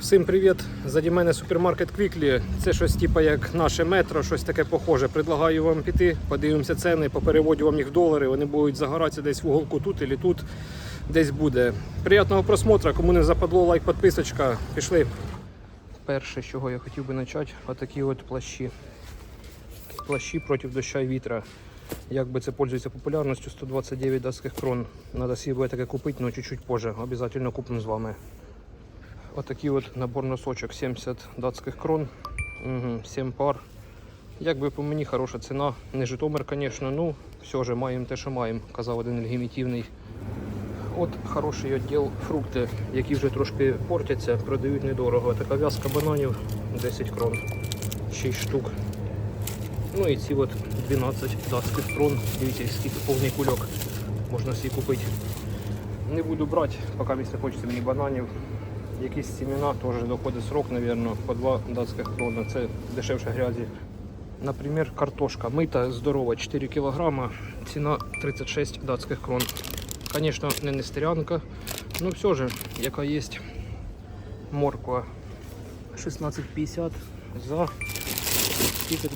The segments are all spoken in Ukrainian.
Всім привіт! Заді мене супермаркет Квіклі. Це щось типу як наше метро, щось таке похоже. Предлагаю вам піти, подивимося ціни, попереводю вам їх в долари. Вони будуть загоратися десь в уголку тут і тут десь буде. Приятного просмотру. Кому не западло, лайк, підписочка. Пішли. Перше, з чого я хотів би почати, отакі от плащі. Плащі проти доща і вітра. Якби це пользується популярністю 129 датських крон. Надо себе таке купити, але чуть-чуть позже. Обязательно купимо з вами. Отакий от набор носочок 70 датських крон, угу, 7 пар. Якби по мені хороша ціна. Не Житомир, звісно, ну все ж маємо те, що маємо, казав один легімітивний. От хороший відділ фрукти, які вже трошки портяться, продають недорого. Така в'язка бананів 10 крон, 6 штук. Ну і ці от 12 датських крон. Дивіться, скільки повний кульок можна собі купити. Не буду брати, поки не хочеться мені бананів. Якісь сімена теж доходить срок, мабуть, по 2 датських крона. Це дешевше грязі. Наприклад, картошка мита, здорова, 4 кг, ціна 36 датських крон. Звісно, не нестерянка, але все ж, яка є морква 16,50 за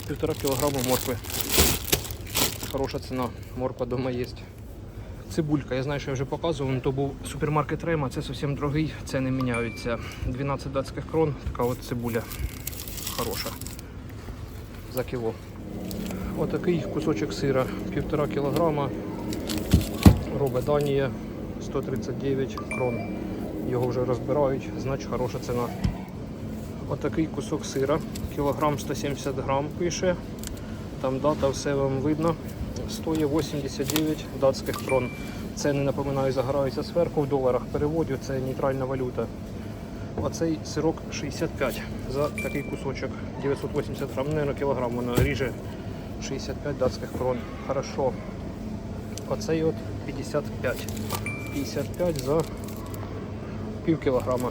півтора кілограма моркви. Хороша ціна, морква вдома є. Цибулька, я знаю, що я вже показував, то був супермаркет Рема, це зовсім дорогий, ціни міняються. 12 датських крон, така от цибуля хороша за кіло. Отакий кусочок сира, півтора кілограма, робить Данія 139 крон. Його вже розбирають, значить хороша ціна. Отакий кусок сира, кілограм 170 грам пише. Там дата, все вам видно. Стоїть 89 датських крон. Це не напоминаю, загораються зверху в доларах. Переводю, це нейтральна валюта. А цей сирок 65 за такий кусочок. 980 грам, наверное, кілограм воно ріже 65 датських крон. Хорошо. Оцей от 55. 55 за пів кілограма.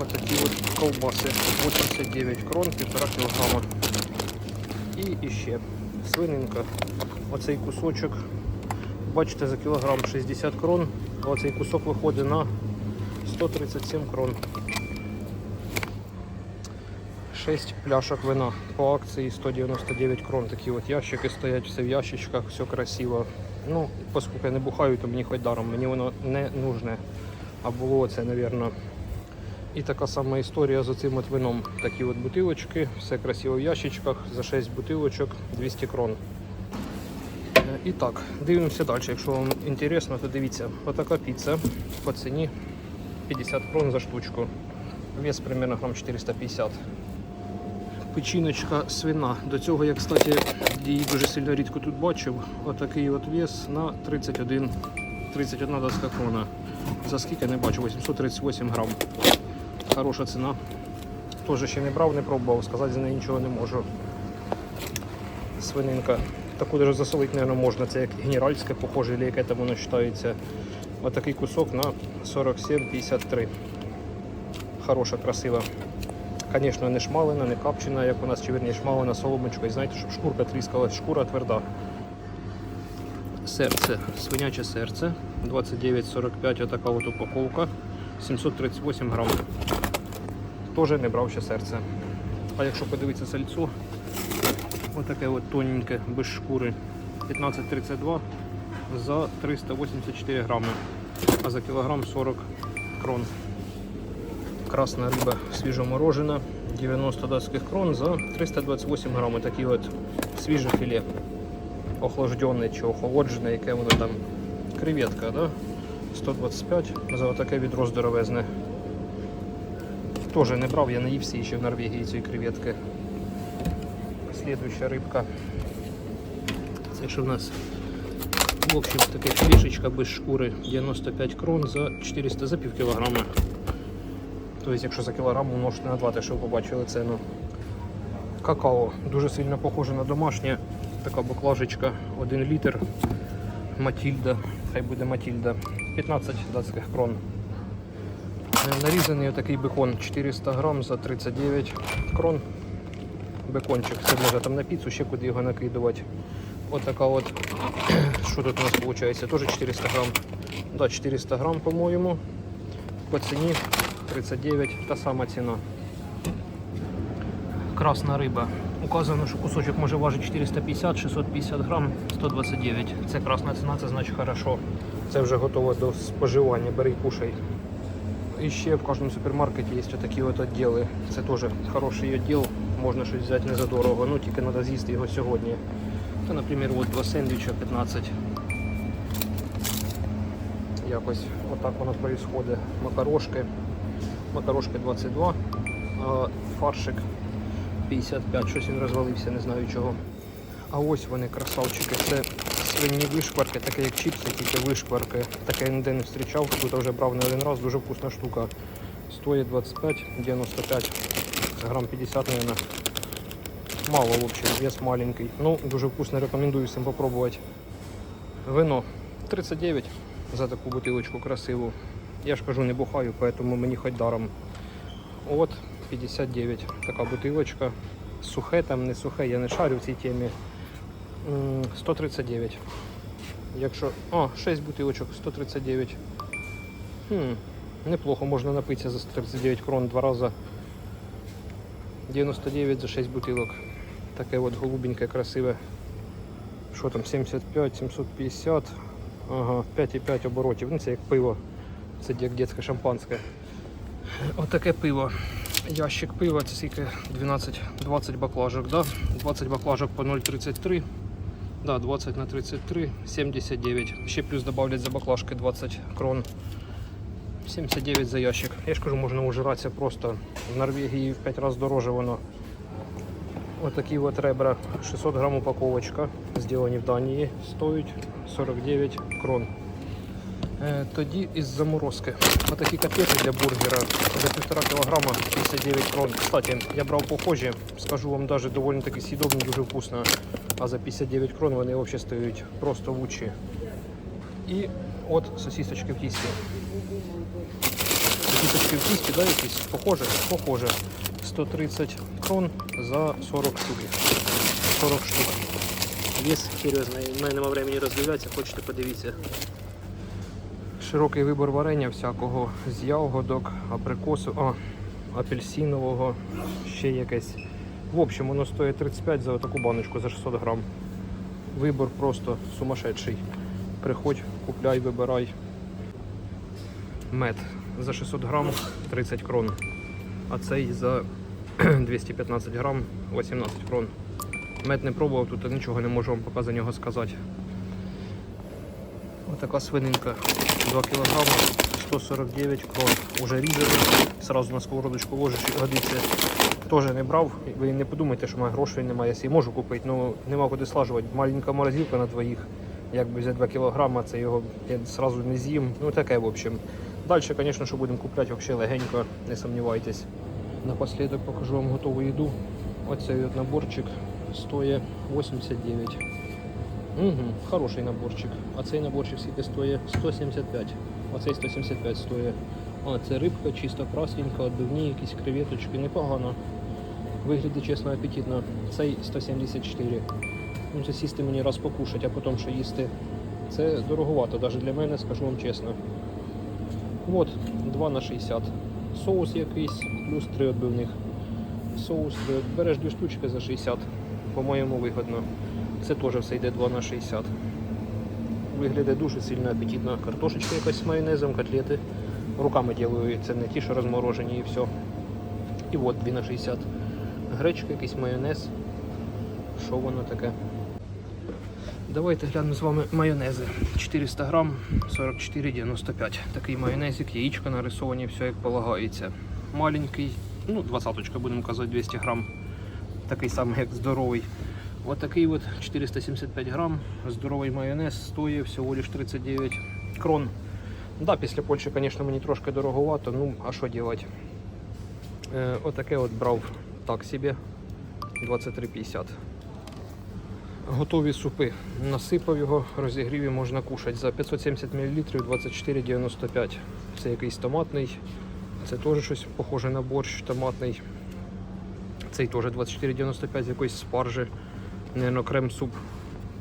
Ось такі от ковбаси. 89 крон, півтора кілограма. І іще свининка. Оцей кусочок. Бачите, за кілограм 60 крон. Оцей кусок виходить на 137 крон. 6 пляшок вина по акції 199 крон. Такі от ящики стоять, все в ящичках, все красиво. Ну, оскільки я не бухаю, то мені хоч даром, мені воно не нужне. А було це, мабуть. І така сама історія з оцим от вином. Такі от бутилочки, все красиво в ящичках, за 6 бутилочок 200 крон. Е, І так, дивимося далі. Якщо вам інтересно, то дивіться, отака піца по ціні 50 крон за штучку. Вес примерно грам 450. Печіночка свина. До цього я, кстати, її дуже сильно рідко тут бачив. Отакий от вес на 31 31 датська крона. За скільки не бачу, 838 грам. Хороша ціна. Теж ще не брав, не пробував, сказати за неї нічого не можу. Свининка. Таку даже засолити, мабуть, можна. Це як генеральське, похоже, або яке там воно вважається. Отакий кусок на 47,53. Хороша, красива. Звісно, не шмалена, не капчена, як у нас чи верні шмалена соломочкою. Знаєте, щоб шкурка тріскалась, шкура тверда. Серце, свиняче серце. 29,45 отака от упаковка. 738 грам. Теж не брав ще серце. А якщо подивитися сальцо, отаке от тоненьке, без шкури. 15,32 за 384 грами, а за кілограм 40 крон. Красна риба свіжоморожена, 90 датських крон за 328 грам. Такі от свіже філе. Охлаждене чи охолоджене, яке воно там. Креветка, да? 125 за таке відро здоровезне. Теж не брав, я наївся ще в Норвегії цієї креветки. Слідуюча рибка. Це що в нас? В общем, така фішечка без шкури 95 крон за 400 за пів кілограма. Тобто, якщо за кілограм умножити на 2, те, що ви побачили ціну. Какао дуже сильно похоже на домашнє. Така баклажечка 1 літр. Матільда, хай буде Матільда. 15 датських крон. Нарізаний такий бекон 400 грам за 39 крон. Бекончик. Це може там на піцу, ще куди його накидувати. От така от, що тут у нас виходить? Теж 400 грам. Да, 400 грам, по-моєму. по ціні 39, та сама ціна. Красна риба. Указано, що кусочок може важити 450-650 грам, 129. Це красна ціна, це значить хорошо. Це вже готово до споживання, бери кушай. І ще в кожному супермаркеті є такі от відділи. Це теж хороший відділ, можна щось взяти не за дорого, ну тільки треба з'їсти його сьогодні. Та, наприклад, от два сендвіча 15. Якось отак воно відбувається. Макарошки. Макарошки 22, а фаршик 55. Щось він розвалився, не знаю чого. А ось вони, красавчики. Це свині вишкварки, таке як чіпси, тільки вишкварки. Таке я ніде не зустрічав. Тут вже брав не один раз, дуже вкусна штука. Стоїть 25, 95, грам 50, мабуть. Мало, в общем, вес маленький. Ну, дуже вкусно, рекомендую всім попробувати. Вино 39 за таку бутилочку красиву. Я ж кажу, не бухаю, поэтому мені хоч даром. От 59 така бутилочка. Сухе там, не сухе, я не шарю в цій темі. М, 139. Якщо. О, 6 бутилочок, 139. Хм, неплохо, можна напитися за 139 крон два рази. 99 за 6 бутилок. Таке от голубеньке, красиве. Що там, 75, 750. Ага, 5,5 оборотів. Ну це як пиво. Це як дитяче шампанське. Отаке пиво. Ящик пива, це скільки 12, 20 баклажок, да? 20 баклажок по 0,33. Да, 20 на 33, 79. Ще плюс добавлять за баклажки 20 крон. 79 за ящик. Я ж кажу, можна ужиратися просто. В Норвегії в 5 разів дороже воно. Отакі от ребра. 600 грам упаковочка. Зроблені в Данії. Стоять 49 крон. Е, Тоді із заморозки. Отакі котлети для бургера за півтора кілограма 59 крон. Кстати, я брав похожі, скажу вам навіть доволі таки сідобні, дуже вкусно. А за 59 крон вони взагалі стають просто в учі. І от сосисочки в тісті. Сосисочки в тісті, да, якісь? Похоже? Похоже. 130 крон за 40 штук. 40 штук. Вес серйозний. У мене немає времени роздивлятися, хочете подивіться. Широкий вибір варення всякого з ягодок, абрикосу, а, апельсинового, ще якесь. В общем, воно стоїть 35 за таку баночку за 600 грам. Вибір просто сумасшедший. Приходь, купляй, вибирай. Мед за 600 грам 30 крон. А цей за 215 грам 18 крон. Мед не пробував, тут нічого не можу вам поки за нього сказати. Отака свининка 2 кг 149 крон. Уже різаний. Сразу на сковородочку ложиш годиться. Теж не брав. Ви не подумайте, що в грошей немає. Я можу купити, але нема куди слажувати. Маленька морозилка на двоїх. Якби взяти 2 кг, це його я сразу не з'їм. Ну таке, в общем. Далі, звісно, що будемо купляти взагалі легенько, не сумнівайтесь. Напослідок покажу вам готову їду. Оцей от наборчик стоїть 89. Угу, хороший наборчик. А цей наборчик скільки стоїть 175. Оцей 175 стоїть. А, це рибка чисто красненька, отбивні, якісь креветочки, непогано. Виглядить чесно апетитно. Цей 174. Ну, це сісти мені раз покушати, а потім що їсти. Це дороговато, навіть для мене, скажу вам чесно. От, 2 на 60. Соус якийсь, плюс 3 відбивних. Соус е, береш дві штучки за 60. По-моєму, вигодно. Це теж все йде 2 на 60. Виглядає дуже сильно апетитно. Картошечка якась з майонезом, котлети. Руками ділаю, це не ті, що розморожені і все. І от 2 на 60. Гречка, якийсь майонез. Що воно таке? Давайте глянемо з вами майонези. 400 грам, 44,95. Такий майонезик, яєчко нарисовані, все як полагається. Маленький, ну 20 будемо казати, 200 грам. Такий самий, як здоровий. Ось такий от 475 грам. Здоровий майонез стоїть всього лиш 39 крон. Да, після Польщі, звісно, мені трошки дороговато, ну а що робити? Е, отаке от брав так собі 23,50. Готові супи. Насипав його, розігрів і можна кушати. За 570 мл 24,95. Це якийсь томатний. Це теж щось похоже на борщ томатний. Цей теж 24,95 з якоїсь спаржі. Наверно, крем-суп.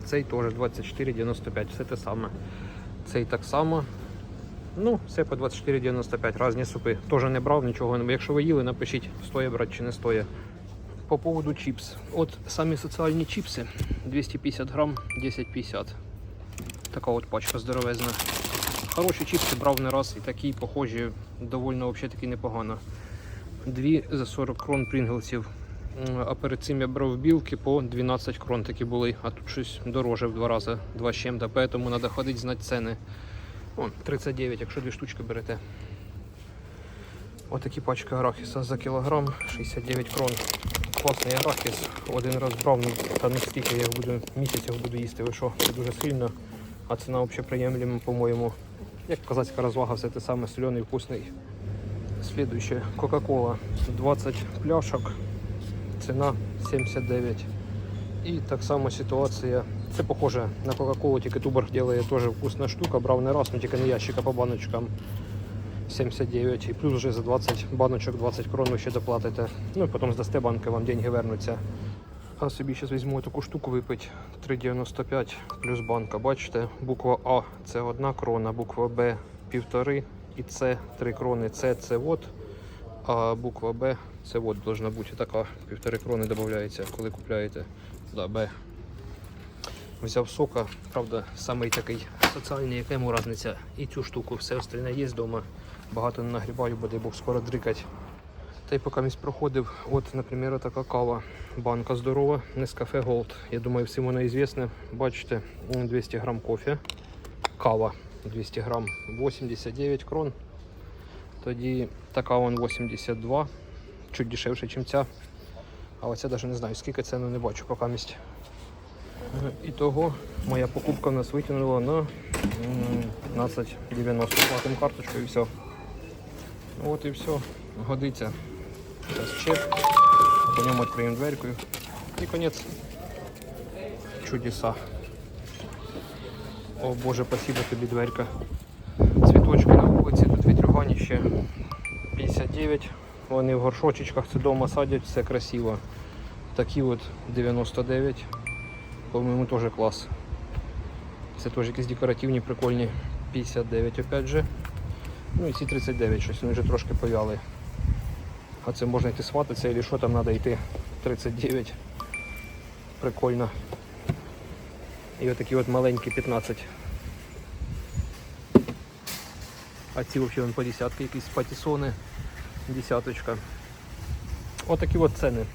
Цей теж 24,95. Все те саме. Цей так само. Ну, все по 24,95, різні супи. Теж не брав, нічого не Якщо ви їли, напишіть, стоїть брати чи не стоїть. По поводу чіпс. От самі соціальні чіпси 250 грам 10,50. Така от пачка здоровезна. Хороші чіпси брав не раз і такі похожі, доволі взагалі таки непогано. Дві за 40 крон прінглсів. А перед цим я брав білки по 12 крон такі були, а тут щось дороже в два рази, два з чим-то, поэтому треба ходити знати ціни. О, 39, якщо дві штучки берете. Отакі пачки арахіса за кілограм, 69 крон. Класний арахіс. Один раз брав, ну та не стільки я буду місяць його буду їсти. Ви що, це дуже сильно. А ціна взагалі приємлема, по-моєму. Як козацька розвага, все те саме, солений, вкусний. Слідуюче, Кока-Кола. 20 пляшок, ціна 79. І так само ситуація. Це похоже на Кока-Колу, тільки Туборг робить теж вкусна штука. Брав не раз, ну тільки не ящика по баночкам. 79 і плюс вже за 20 баночок 20 крон ви ще доплатите. Ну і потім здасте банки, вам деньги вернуться. А собі зараз візьму таку штуку випити 3,95 плюс банка. Бачите, буква А це одна крона, буква Б півтори і С 3 крони. С це вот, а буква Б це вот должна бути така. Півтори крони додається, коли купляєте. Да, Б. Взяв сока, правда, самий такий соціальний, яка йому різниця. І цю штуку, все остальне є вдома. Багато не нагрібаю, буде Бог скоро дрикать. Та й поки місць проходив, от, наприклад, така кава. Банка здорова, Nescafe Gold. Я думаю, всім вона ізвісна. Бачите, 200 грам кофе. Кава 200 грам 89 крон. Тоді така вон 82, чуть дешевше, ніж ця. А оця навіть не знаю, скільки це, ну не бачу поки місць. І того моя покупка в нас витягнула на 15,90. Платимо карточкою і все. От і все. Годиться. Зараз чек. По ньому відкриємо дверкою. І конець. Чудеса. О Боже, спасибо тобі дверка. Цвіточки на вулиці, тут вітрюганіще 59. Вони в горшочечках це вдома садять, все красиво. Такі от 99. По-моєму, теж клас. Це теж якісь декоративні, прикольні. 59 опять же. Ну і ці 39 щось, вони вже трошки повяли. А це можна йти свататися, або що там треба йти. 39. Прикольно. І отакі от маленькі 15. А ці взагалі по десятки якісь патісони. Десяточка. Отакі от ціни.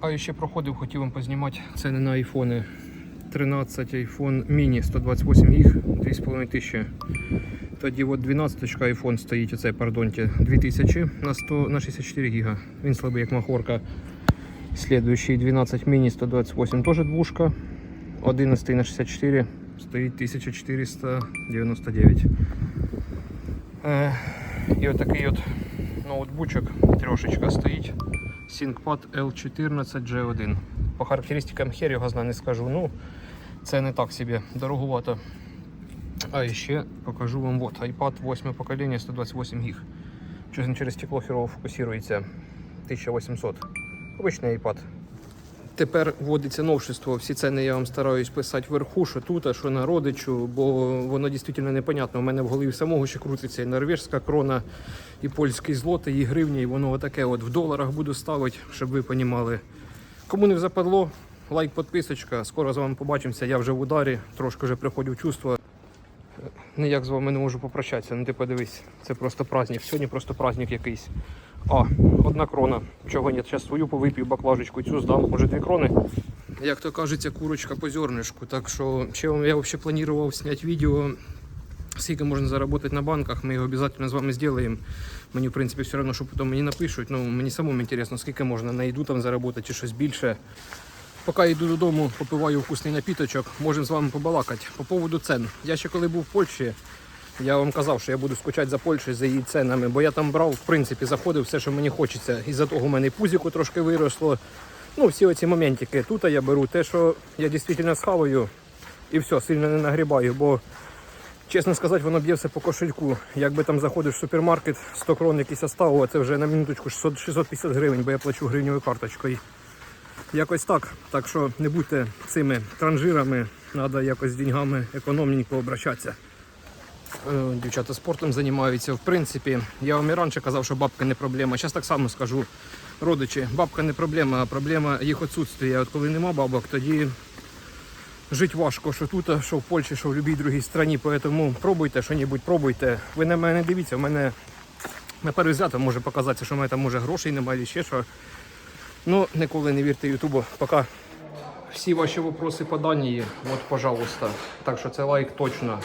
А ще проходив, хотів вам познімати ціни на айфони. 13 iPhone mini 128 гіг 2,5 тисячі. Тоді от 12 iPhone стоїть, оцей, пардонте, 2000 на, 100, на 64 гіга. Він слабий як махорка. Следующий 12 mini 128 теж двушка. 11 на 64 стоїть 1499. Е, і отакий от ноутбучок трьошечка стоїть. ThinkPad L14 G1. По характеристикам хер його знаю, не скажу. Ну, це не так собі, дороговато. А ще покажу вам вот, iPad 8 покоління 128 гіг. Через стекло херово фокусується. 1800. Обичний iPad. Тепер вводиться новшество. Всі ціни я вам стараюсь писати вверху, що тут, а що на родичу, бо воно дійсно непонятно. У мене в голові самого ще крутиться і норвежська крона, і польський злоти, і гривні, і воно отаке от в доларах буду ставити, щоб ви розуміли. Кому не западло, лайк, підписочка. Скоро з вами побачимося. Я вже в ударі, трошки вже приходив в чувство. Ніяк з вами не можу попрощатися. Ну ти подивись, це просто праздник. Сьогодні просто праздник якийсь. А, одна крона. Чого ні, зараз свою повип'ю баклажечку, цю здам, може дві крони. Як то кажеться, курочка по зернишку. Так що ще я взагалі планував зняти відео, скільки можна заробити на банках. Ми його обов'язково з вами зробимо. Мені, в принципі, все одно, що потім мені напишуть. Ну, мені самому цікаво, скільки можна на їду там заробити чи щось більше. Поки йду додому, попиваю вкусний напіточок, можемо з вами побалакати. По поводу цен. Я ще коли був в Польщі, я вам казав, що я буду скучати за Польщею, за її ценами, бо я там брав, в принципі, заходив все, що мені хочеться. Із-за того в мене пузіку трошки виросло. Ну, всі оці моментики. Тут я беру те, що я дійсно схаваю, і все, сильно не нагрібаю, бо, чесно сказати, воно б'є все по кошельку. Якби там заходиш в супермаркет, 100 крон якийсь оставив, а це вже на минуточку 600, 650 гривень, бо я плачу гривневою карточкою. Якось так. Так що не будьте цими транжирами, треба якось з деньгами економненько обращатися. Е, Дівчата спортом займаються. В принципі, я вам і раніше казав, що бабка не проблема. Зараз так само скажу. Родичі, бабка не проблема, а проблема їх відсутствия. От коли нема бабок, тоді жити важко, що тут, що в Польщі, що в будь-якій другій країні. Тому пробуйте що-небудь, пробуйте. Ви на мене дивіться, у мене на взгляд може показатися, що в мене там може грошей немає, ще що. Ну, ніколи не вірте Ютубу. Пока. Всі ваші вопроси по дані, от, пожалуйста. Так що це лайк точно.